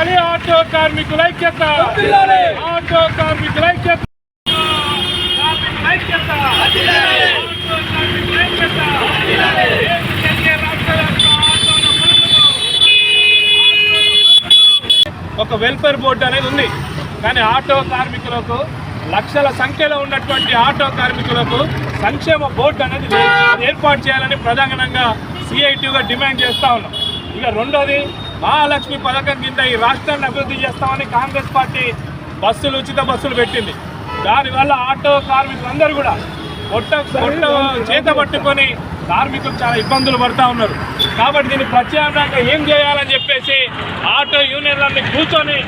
వర్ధిల్లాలి ఆటో కార్మికుల ఐక్యత. ఆటో కార్మికుల ఐక్యత. ఒక వెల్ఫేర్ బోర్డు అనేది ఉంది. కానీ ఆటో కార్మికులకు లక్షల సంఖ్యలో ఉన్నటువంటి ఆటో కార్మికులకు సంక్షేమ బోర్డు అనేది ఏర్పాటు చేయాలని ప్రధానంగా సిఐటిగా డిమాండ్ చేస్తా ఉన్నాం. ఇక రెండోది మహాలక్ష్మి పథకం కింద ఈ రాష్ట్రాన్ని అభివృద్ధి చేస్తామని కాంగ్రెస్ పార్టీ బస్సులు ఉచిత బస్సులు పెట్టింది. దానివల్ల ఆటో కార్మికులందరూ కూడా పొట్ట పొట్ట చేత పట్టుకొని కార్మికులు చాలా ఇబ్బందులు పడతా ఉన్నారు. కాబట్టి దీన్ని ప్రత్యామ్నాయంగా ఏం చేయాలని చెప్పేసి ఆటో యూనియన్లన్నీ కూర్చొని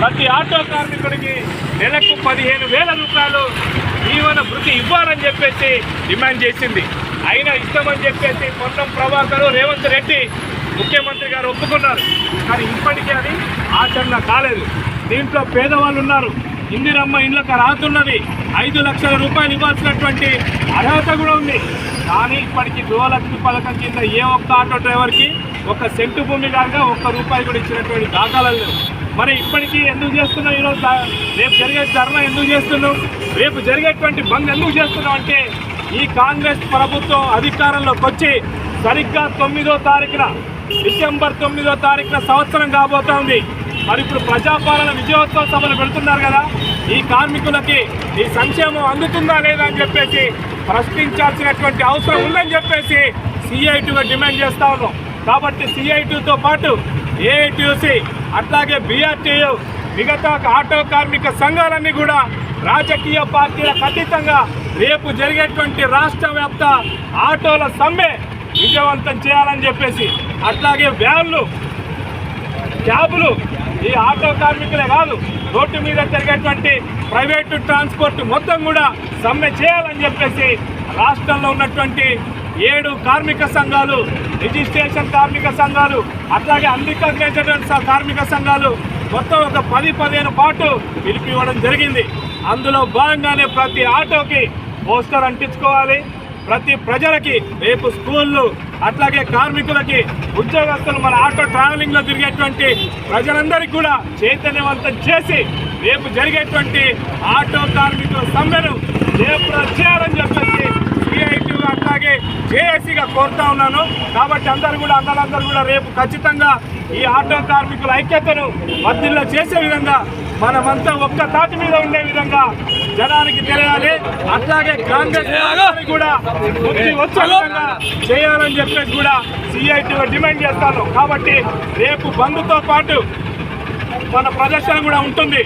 ప్రతి ఆటో కార్మికుడికి నెలకు పదిహేను వేల రూపాయలు జీవన వృద్ధి ఇవ్వాలని చెప్పేసి డిమాండ్ చేసింది. అయినా ఇస్తామని చెప్పేసి పొన్నం ప్రభాకర్ రేవంత్ రెడ్డి ముఖ్యమంత్రి గారు ఒప్పుకున్నారు. కానీ ఇప్పటికీ అది ఆచరణ కాలేదు. దీంట్లో పేదవాళ్ళు ఉన్నారు. ఇందిరమ్మ ఇళ్ళకి రాతున్నది. ఐదు లక్షల రూపాయలు ఇవ్వాల్సినటువంటి అర్హత కూడా ఉంది. కానీ ఇప్పటికీ గృహలక్ష్మి పథకం కింద ఏ ఒక్క ఆటో డ్రైవర్కి ఒక సెంటు భూమి కాక ఒక్క రూపాయి కూడా ఇచ్చినటువంటి దాఖలాలు లేవు. మరి ఇప్పటికీ ఎందుకు చేస్తున్నాం ఈరోజు? రేపు జరిగే ధర్నా ఎందుకు చేస్తున్నాం రేపు జరిగేటువంటి బంద్ ఎందుకు చేస్తున్నాం అంటే ఈ కాంగ్రెస్ ప్రభుత్వం అధికారంలోకి వచ్చి సరిగ్గా తొమ్మిదో తారీఖున డిసెంబర్ తొమ్మిదో తారీఖున సంవత్సరం కాబోతోంది. మరి ఇప్పుడు ప్రజాపాలన విజయోత్సవ సభలు పెడుతున్నారు కదా ఈ కార్మికులకి ఈ సంక్షేమం అందుతుందా లేదా అని చెప్పేసి ప్రశ్నించాల్సినటువంటి అవసరం ఉందని చెప్పేసి సిఐటిగా డిమాండ్ చేస్తా ఉన్నాం. కాబట్టి సిఐటితో పాటు ఏఐటిసి అట్లాగే బీఆర్టీయు మిగతా ఆటో కార్మిక సంఘాలన్నీ కూడా రాజకీయ పార్టీలకు అతీతంగా రేపు జరిగేటువంటి రాష్ట్ర వ్యాప్త ఆటోల సమ్మె విజయవంతం చేయాలని చెప్పేసి అట్లాగే వ్యాన్లు క్యాబులు ఈ ఆటో కార్మికులే కాదు రోడ్డు మీద జరిగేటువంటి ప్రైవేటు ట్రాన్స్పోర్ట్ మొత్తం కూడా సమ్మె చేయాలని చెప్పేసి రాష్ట్రంలో ఉన్నటువంటి ఏడు కార్మిక సంఘాలు రిజిస్ట్రేషన్ కార్మిక సంఘాలు అట్లాగే అన్రికగ్నైజ్డ్ కార్మిక సంఘాలు మొత్తం ఒక పది పదిహేను పాటు పిలిపివ్వడం జరిగింది. అందులో భాగంగానే ప్రతి ఆటోకి పోస్టర్ అంటించుకోవాలి. ప్రతి ప్రజలకి రేపు స్కూళ్ళు అట్లాగే కార్మికులకి ఉద్యోగస్తులు మన ఆటో ట్రావెలింగ్లో తిరిగేటువంటి ప్రజలందరికీ కూడా చైతన్యవంతం చేసి రేపు జరిగేటువంటి ఆటో కార్మికుల సమ్మెను రేపు చేయాలని చెప్పేసి సిఐటి అట్లాగే జేఏసీగా కోరుతా ఉన్నాను. కాబట్టి అందరూ కూడా అందరందరూ కూడా రేపు ఖచ్చితంగా ఈ ఆటో కార్మికుల ఐక్యతను వర్తిల్లో చేసే విధంగా మనమంతా ఒక్క తాటి మీద ఉండే విధంగా జనానికి తెలియాలి. అట్లాగే కాంగ్రెస్ కూడా బుద్ధి వచ్చే విధంగా చేయాలని చెప్పేసి కూడా సిఐటి డిమాండ్ చేస్తాను. కాబట్టి రేపు బంద్తో పాటు మన ప్రదర్శన కూడా ఉంటుంది.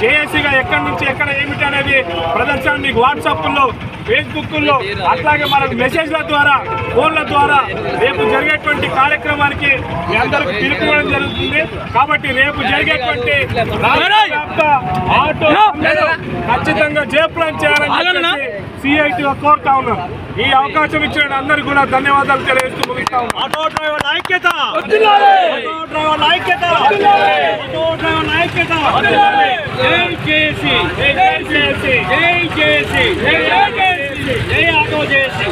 జేఏసీగా ఎక్కడి నుంచి ఎక్కడ ఏమిటి అనేది ప్రదర్శన మీకు వాట్సాప్లో ఫేస్బుక్లో అట్లాగే మనకు మెసేజ్ల ద్వారా ఫోన్ల ద్వారా రేపు జరిగేటువంటి కార్యక్రమానికి మీ అందరికి పిలుపుకోవడం జరుగుతుంది. కాబట్టి రేపు జరిగేటువంటి ఆటో ఖచ్చితంగా జయప్రదం చేయాలని సిఐటిగా కోరుతా ఉన్నాం ఈ అవకాశం ఇచ్చిన అందరికీ కూడా ధన్యవాదాలు తెలియజేస్తూ ముగిస్తా ఉన్నాం ఆటో డ్రైవర్ల ఐక్యత! ఆటో ఐక్యత! ఆటో డ్రైవర్ల ఐక్యత వర్ధిల్లాలి! జై జేసీ జై జై జేఏసీ! జై జేసీ జై జై జేఏసీ! జై ఆటో జేసీ